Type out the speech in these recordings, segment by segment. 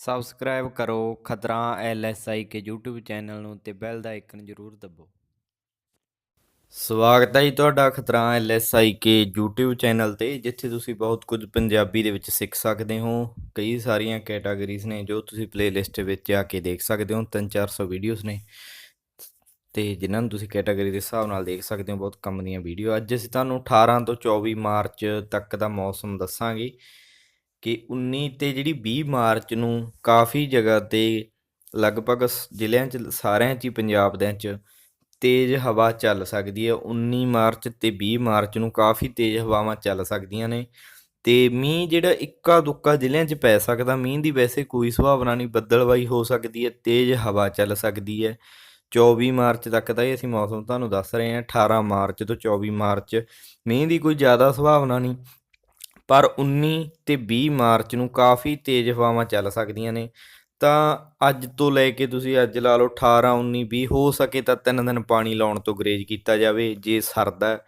Subscribe ਕਰੋ ਖਤਰਾ ਐਲਐਸਆਈ ਕੇ YouTube channel ਨੂੰ ਤੇ ਬੈਲ ਦਾ ਆਈਕਨ ਜ਼ਰੂਰ ਦਬਾਓ ਸਵਾਗਤ ਹੈ ਜੀ ਤੁਹਾਡਾ ਖਤਰਾ ਐਲਐਸਆਈ ਕੇ YouTube ਚੈਨਲ ਤੇ, ਜਿੱਥੇ ਤੁਸੀਂ ਬਹੁਤ ਕੁਝ ਪੰਜਾਬੀ ਦੇ ਵਿੱਚ ਸਿੱਖ ਸਕਦੇ ਹੋ। ਕਈ ਸਾਰੀਆਂ ਕੈਟਾਗਰੀਜ਼ ਨੇ ਜੋ ਤੁਸੀਂ ਪਲੇਲਿਸਟ ਵਿੱਚ ਆ ਕੇ ਦੇਖ ਸਕਦੇ ਹੋ 3-400 ਵੀਡੀਓਜ਼ ਨੇ। ਤੇ ਜਿਨ੍ਹਾਂ ਨੂੰ ਤੁਸੀਂ ਕੈਟਾਗਰੀ ਦੇ ਹਿਸਾਬ ਨਾਲ ਦੇਖ ਸਕਦੇ ਹੋ, ਬਹੁਤ ਕੰਮ ਦੀਆਂ ਵੀਡੀਓ ਅੱਜ ਅਸੀਂ ਤੁਹਾਨੂੰ 18 ਤੋਂ 24 ਮਾਰਚ ਤੱਕ ਦਾ ਮੌਸਮ ਦੱਸਾਂਗੇ। ਕਿ 19 ਤੇ ਜਿਹੜੀ 20 ਮਾਰਚ ਨੂੰ ਕਾਫੀ ਜਗ੍ਹਾ ਤੇ ਲਗਭਗ ਸ- ਜ਼ਿਲ੍ਹਿਆਂ 'ਚ, ਸਾਰਿਆਂ 'ਚ ਹੀ ਪੰਜਾਬ ਦੇ 'ਚ ਤੇਜ਼ ਹਵਾ ਚੱਲ ਸਕਦੀ ਹੈ। 19 ਮਾਰਚ ਤੇ 20 ਮਾਰਚ ਨੂੰ ਕਾਫੀ ਤੇਜ਼ ਹਵਾਵਾਂ ਚੱਲ ਸਕਦੀਆਂ ਨੇ ਤੇ ਮੀਂਹ ਜਿਹੜਾ ਇੱਕਾ ਦੁੱਕਾ ਜ਼ਿਲ੍ਹਿਆਂ 'ਚ ਪੈ ਸਕਦਾ, ਮੀਂਹ ਦੀ ਵੈਸੇ ਕੋਈ ਸੰਭਾਵਨਾ ਨਹੀਂ, ਬੱਦਲਵਾਈ ਹੋ ਸਕਦੀ ਹੈ, ਤੇਜ਼ ਹਵਾ ਚੱਲ ਸਕਦੀ ਹੈ। 24 ਮਾਰਚ ਤੱਕ ਦਾ ਇਹ ਅਸੀਂ ਮੌਸਮ ਤੁਹਾਨੂੰ ਦੱਸ ਰਹੇ ਹਾਂ 18 ਮਾਰਚ ਤੋਂ 24 ਮਾਰਚ, ਮੀਂਹ ਦੀ ਕੋਈ ਜ਼ਿਆਦਾ ਸੰਭਾਵਨਾ ਨਹੀਂ। ਪਰ 19 ਤੇ 20 ਮਾਰਚ ਨੂੰ ਕਾਫੀ ਤੇਜ਼ ਹਵਾਵਾਂ ਚੱਲ ਸਕਦੀਆਂ ਨੇ। ਤਾਂ ਅੱਜ ਤੋਂ ਲੈ ਕੇ ਤੁਸੀਂ ਅੱਜ ਲਾ ਲਓ 18 19 20 ਹੋ ਸਕੇ ਤਾਂ ਤਿੰਨ ਦਿਨ ਪਾਣੀ ਲਾਉਣ ਤੋਂ ਗਰੇਜ ਕੀਤਾ ਜਾਵੇ, ਜੇ ਸਰਦਾ ਹੈ।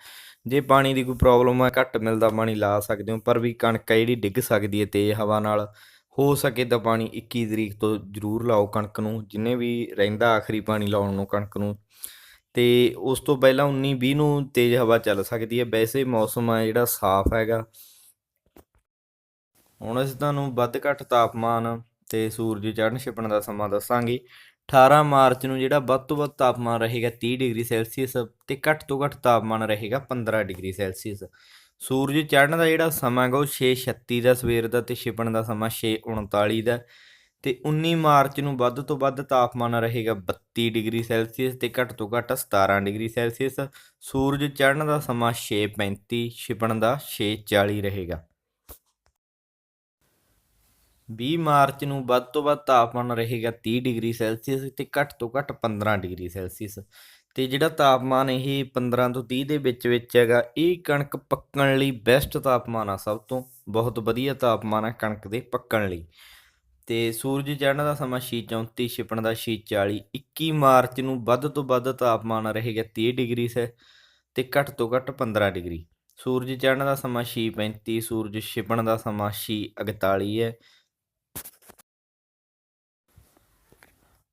ਜੇ ਪਾਣੀ ਦੀ ਕੋਈ ਪ੍ਰੋਬਲਮ ਹੈ, ਘੱਟ ਮਿਲਦਾ ਪਾਣੀ ਲਾ ਸਕਦੇ ਹੋ, ਪਰ ਵੀ ਕਣਕ ਹੈ ਜਿਹੜੀ ਡਿੱਗ ਸਕਦੀ ਹੈ ਤੇਜ਼ ਹਵਾ ਨਾਲ। ਹੋ ਸਕੇ ਤਾਂ ਪਾਣੀ 21 ਤਰੀਕ ਤੋਂ ਜ਼ਰੂਰ ਲਾਓ ਕਣਕ ਨੂੰ, ਜਿੰਨੇ ਵੀ ਰਹਿੰਦਾ ਆਖਰੀ ਪਾਣੀ ਲਾਉਣ ਨੂੰ ਕਣਕ ਨੂੰ। ਤੇ ਉਸ ਤੋਂ ਪਹਿਲਾਂ 19 20 ਨੂੰ ਤੇਜ਼ ਹਵਾ ਚੱਲ ਸਕਦੀ ਹੈ। ਵੈਸੇ ਮੌਸਮ ਆ ਜਿਹੜਾ ਸਾਫ਼ ਹੈਗਾ। ਹੁਣ ਅਸੀਂ ਤੁਹਾਨੂੰ ਵੱਧ ਘੱਟ ਤਾਪਮਾਨ ਤੇ ਸੂਰਜ ਚੜ੍ਹਨ ਛਿਪਣ ਦਾ ਸਮਾਂ ਦੱਸਾਂਗੇ। 18 ਮਾਰਚ ਨੂੰ ਜਿਹੜਾ ਵੱਧ ਤੋਂ ਵੱਧ ਤਾਪਮਾਨ ਰਹੇਗਾ 30 ਡਿਗਰੀ ਸੈਲਸੀਅਸ ਤੇ ਘੱਟ ਤੋਂ ਘੱਟ ਤਾਪਮਾਨ ਰਹੇਗਾ 15 ਡਿਗਰੀ ਸੈਲਸੀਅਸ। ਸੂਰਜ ਚੜ੍ਹਨ ਦਾ ਜਿਹੜਾ ਸਮਾਂ ਹੈਗਾ ਉਹ 6:36 ਦਾ, ਸਵੇਰ ਦਾ ਤੇ ਛਿਪਣ ਦਾ ਸਮਾਂ 6:39 ਦਾ। ਤੇ 19 ਮਾਰਚ ਨੂੰ ਵੱਧ ਤੋਂ ਵੱਧ ਤਾਪਮਾਨ ਰਹੇਗਾ 32 ਡਿਗਰੀ ਸੈਲਸੀਅਸ ਤੇ ਘੱਟ ਤੋਂ ਘੱਟ 17 ਡਿਗਰੀ ਸੈਲਸੀਅਸ। ਸੂਰਜ ਚੜ੍ਹਨ ਦਾ ਸਮਾਂ 6:35 ਛਿਪਣ ਦਾ 6:40 ਰਹੇਗਾ। 20 ਮਾਰਚ ਨੂੰ ਵੱਧ ਤੋਂ ਵੱਧ ਤਾਪਮਾਨ ਰਹੇਗਾ 30 ਡਿਗਰੀ ਸੈਲਸੀਅਸ ਤੇ ਘੱਟ ਤੋਂ ਘੱਟ 15 ਡਿਗਰੀ ਸੈਲਸੀਅਸ। ਤੇ ਜਿਹੜਾ ਤਾਪਮਾਨ ਇਹ 15 ਤੋਂ 30 ਦੇ ਵਿੱਚ ਵਿੱਚ ਹੈਗਾ, ਇਹ ਕਣਕ ਪੱਕਣ ਲਈ ਬੈਸਟ ਤਾਪਮਾਨ ਆ, ਸਭ ਤੋਂ ਬਹੁਤ ਵਧੀਆ ਤਾਪਮਾਨ ਹੈ ਕਣਕ ਦੇ ਪੱਕਣ ਲਈ। ਤੇ ਸੂਰਜ ਚੜ੍ਹਨ ਦਾ ਸਮਾਂ 6:34 ਛਿਪਣ ਦਾ 6:40 21 ਮਾਰਚ ਨੂੰ ਵੱਧ ਤੋਂ ਵੱਧ ਤਾਪਮਾਨ ਰਹੇਗਾ 30 ਡਿਗਰੀ ਸੇ, ਤੇ ਘੱਟ ਤੋਂ ਘੱਟ 15 ਡਿਗਰੀ। ਸੂਰਜ ਚੜ੍ਹਨ ਦਾ ਸਮਾਂ 6:35 ਸੂਰਜ ਛਿਪਣ ਦਾ ਸਮਾਂ 6:41 ਹੈ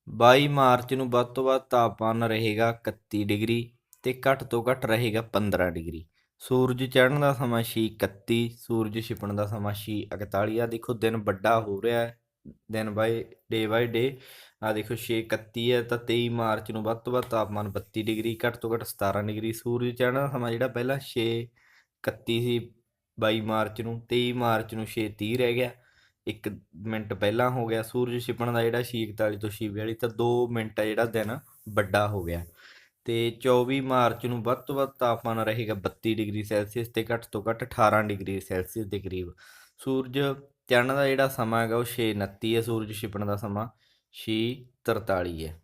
22 ਮਾਰਚ ਨੂੰ ਵੱਧ ਤੋਂ ਵੱਧ ਤਾਪਮਾਨ ਰਹੇਗਾ 31 ਡਿਗਰੀ ਤੇ ਘੱਟ ਤੋਂ ਘੱਟ ਰਹੇਗਾ 15 ਡਿਗਰੀ। ਸੂਰਜ ਚੜ੍ਹਨ ਦਾ ਸਮਾਂ 6:31 ਸੂਰਜ ਛਿਪਣ ਦਾ ਸਮਾਂ 6:41 ਆ ਦੇਖੋ, ਦਿਨ ਵੱਡਾ ਹੋ ਰਿਹਾ ਹੈ। ਦਿਨ ਬਾਈ ਡੇ ਬਾਈ ਡੇ ਆ ਦੇਖੋ 6:31 ਹੈ ਤਾਂ 23 ਮਾਰਚ ਨੂੰ ਵੱਧ ਤੋਂ ਵੱਧ ਤਾਪਮਾਨ 32 ਡਿਗਰੀ, ਘੱਟ ਤੋਂ ਘੱਟ 17 ਡਿਗਰੀ। ਸੂਰਜ ਚੜ੍ਹਨ ਦਾ ਸਮਾਂ ਜਿਹੜਾ ਪਹਿਲਾਂ 6:31 ਸੀ 22 ਮਾਰਚ ਨੂੰ 23 ਮਾਰਚ ਨੂੰ 6:30 ਰਹਿ ਗਿਆ। ਇੱਕ ਮਿੰਟ ਪਹਿਲਾਂ ਹੋ ਗਿਆ ਸੂਰਜ ਛਿਪਣ ਦਾ ਜਿਹੜਾ 6:41 ਤੋਂ 6:42 ਤਾਂ 2 ਮਿੰਟ ਆ ਜਿਹੜਾ ਦਿਨ ਵੱਡਾ ਹੋ ਗਿਆ। ਤੇ 24 ਮਾਰਚ ਨੂੰ ਵੱਧ ਤੋਂ ਵੱਧ ਤਾਪਮਾਨ ਰਹੇਗਾ 32 ਡਿਗਰੀ ਸੈਲਸੀਅਸ ਤੇ ਘੱਟ ਤੋਂ ਘੱਟ 18 ਡਿਗਰੀ ਸੈਲਸੀਅਸ ਦੇ ਕਰੀਬ। ਸੂਰਜ ਚੜ੍ਹਨ ਦਾ ਜਿਹੜਾ ਸਮਾਂ ਹੈਗਾ ਉਹ 6:29 ਹੈ, ਸੂਰਜ ਛਿਪਣ ਦਾ ਸਮਾਂ 6:43 ਹੈ।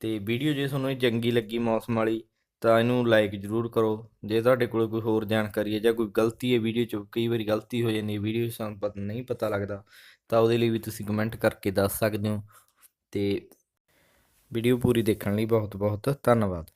ਤੇ ਵੀਡੀਓ ਜੇ ਤੁਹਾਨੂੰ ਇਹ ਚੰਗੀ ਲੱਗੀ ਮੌਸਮ ਵਾਲੀ ਤਾਂ ਇਹਨੂੰ ਲਾਈਕ ਜ਼ਰੂਰ ਕਰੋ। ਜੇ ਤੁਹਾਡੇ ਕੋਲ ਕੋਈ ਹੋਰ ਜਾਣਕਾਰੀ ਹੈ ਜਾਂ ਕੋਈ ਗਲਤੀ ਹੈ ਵੀਡੀਓ 'ਚ, ਕਈ ਵਾਰੀ ਗਲਤੀ ਹੋ ਜਾਂਦੀ ਹੈ ਵੀਡੀਓ 'ਚ ਸਾਨੂੰ ਪਤਾ, ਨਹੀਂ ਪਤਾ ਲੱਗਦਾ, ਤਾਂ ਉਹਦੇ ਲਈ ਵੀ ਤੁਸੀਂ ਕਮੈਂਟ ਕਰਕੇ ਦੱਸ ਸਕਦੇ ਹੋ। ਤੇ ਵੀਡੀਓ ਪੂਰੀ ਦੇਖਣ ਲਈ ਬਹੁਤ ਬਹੁਤ ਧੰਨਵਾਦ।